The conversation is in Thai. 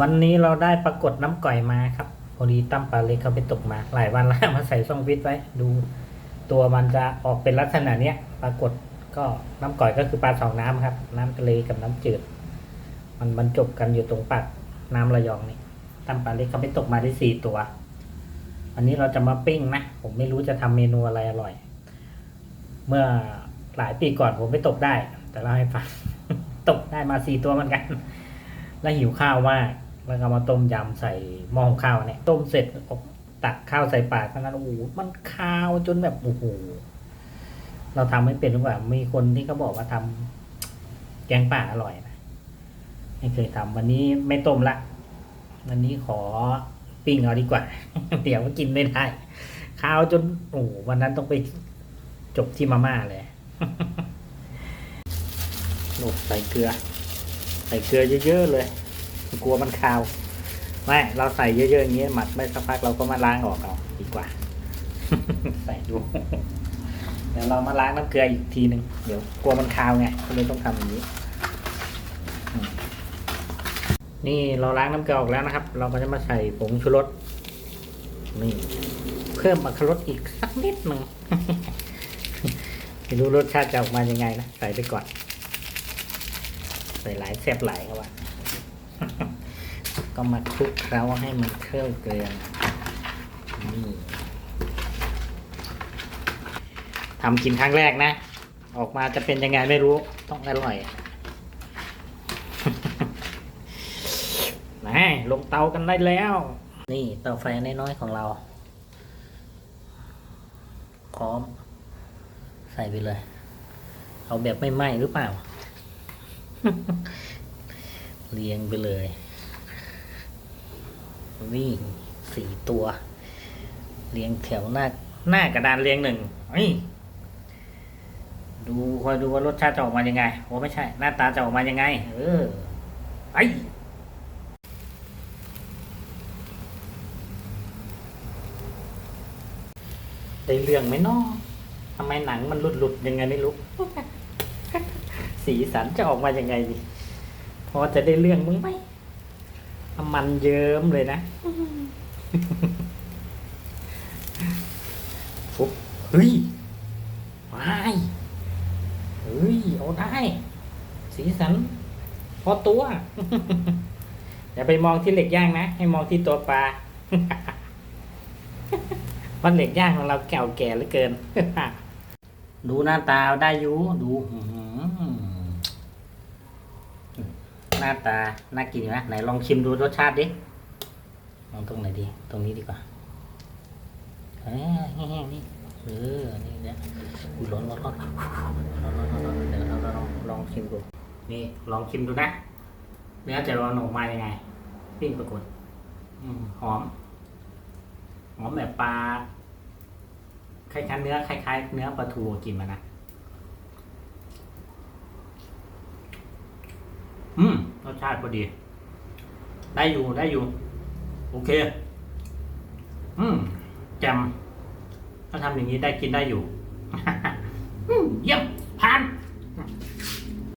วันนี้เราได้ปรากฏน้ำก่อยมาครับพอดีตั้มปลาเล็กเขาไปตกมา หลายวันแล้วมาใส่ช่องฟิตไว้ ดูตัวมันจะออกเป็นลักษณะเนี้ย ปรากฏก็น้ำก่อยก็คือปลาสองน้ำครับ น้ำทะเลกับน้ำจืด มันบรรจบกันอยู่ตรงปากน้ำระยองนี่ตั้มปลาเล็กเขาไปตกมาได้สี่ตัว วันนี้เราจะมาปิ้งนะ ผมไม่รู้จะทำเมนูอะไรอร่อย เมื่อหลายปีก่อนผมไปตกได้ แต่เล่าให้ฟัง ตกได้มาสี่ตัวเหมือนกัน แล้วหิวข้าวมากแล้วก็มาต้มยำใส่หม้อหุงข้าวเนี่ยต้มเสร็จตักข้าวใส่ปากเท่านั้นโอ้โหมันคาวจนแบบโอ้โหเราทำไม่เป็นหรือเปล่ามีคนที่เขาบอกว่าทำแกงป่าอร่อยนะไม่เคยทำวันนี้ไม่ต้มละ วันนี้ขอปิ้งเอาดีกว่า เดี๋ยวมันกินไม่ได้ข้าวจนโอ้โวันนั้นต้องไปจบที่มาม่าเลยโอ้ใส่เกลือ ใส่เกลือเยอะๆเลยกลัวมันคาวไม่เราใส่เยอะๆอย่างเงี้ยหมักไม่สักพักเราก็มาล้างออกเอาดีกว่า ใส่ดูเดี๋ยวเรามาล้างน้ำเกลืออีกทีหนึ่งเดี๋ยวกลัวมันคาวไงก็เลยต้องทำอย่างนี้ นี่เราล้างน้ำเกลือออกแล้วนะครับ เราก็จะมาใส่ผงชูรสนี่เพิ่มอรรถรสอีกสักนิดหนึ่งไม่รู้รสชาติจะออกมายังไงนะ ใส่ไปก่อน ใส่หลายแซ่บหลายครับว่าก็มาคลุกเคล้าให้มันเคล้าเกลือนี่ทำกินครั้งแรกนะ ออกมาจะเป็นยังไงไม่รู้ต้องอร่อยมาลงเตากันได้แล้ว นี่เตาไฟน้อยๆของเราพร้อม ใส่ไปเลย เอาแบบไม่ไหม้หรือเปล่า เรียงไปเลย นี่สี่ตัวเรียงแถวหน้า หน้ากระดานเรียงหนึ่งเฮ้ยดูคอยดูว่ารสชาติจะออกมายังไงโอ้ไม่ใช่ หน้าตาจะออกมายังไง เออไปได้เรื่องไหมน้อทำไมหนังมันหลุดหลุดๆยังไงไม่รู้ สีสันจะออกมายังไง พอจะได้เรื่องมึงไหมมันเยิ้มเลยนะปุ๊บเฮ้ยไม่เฮ้ยเอาได้ สีสัน พอตัว อย่าไปมองที่เหล็กย่างนะ ให้มองที่ตัวปลามันเหล็กย่างของเราแก่วแก่เหลือเกิน ดูหน้าตาได้อยู่ดูอื้อ หน้าตา น่ากินอยู่นะ ไหนลองชิมดูรสชาติดิ ลองตรงไหนดี ตรงนี้ดีกว่าเอ้ยแห้งๆนี่ เออ นี่เนี่ยอุ้ยร้อนร้อนร้อนร้อนร้อนร้อนร้อนเดี๋ยวเราลองลองชิมดู นี่ ลองชิมดูนะ เนื้อจะร้อนออกมายังไง ปิ้งปรากฏหอม หอมแบบปลา คล้ายๆเนื้อ คล้ายๆ เนื้อปลาทูกินมานะ อืมรสชาติพอดี ได้อยู่ได้อยู่ โอเค อืมแจมถ้าทำอย่างนี้ได้กินได้อยู่อืมเยี่ยม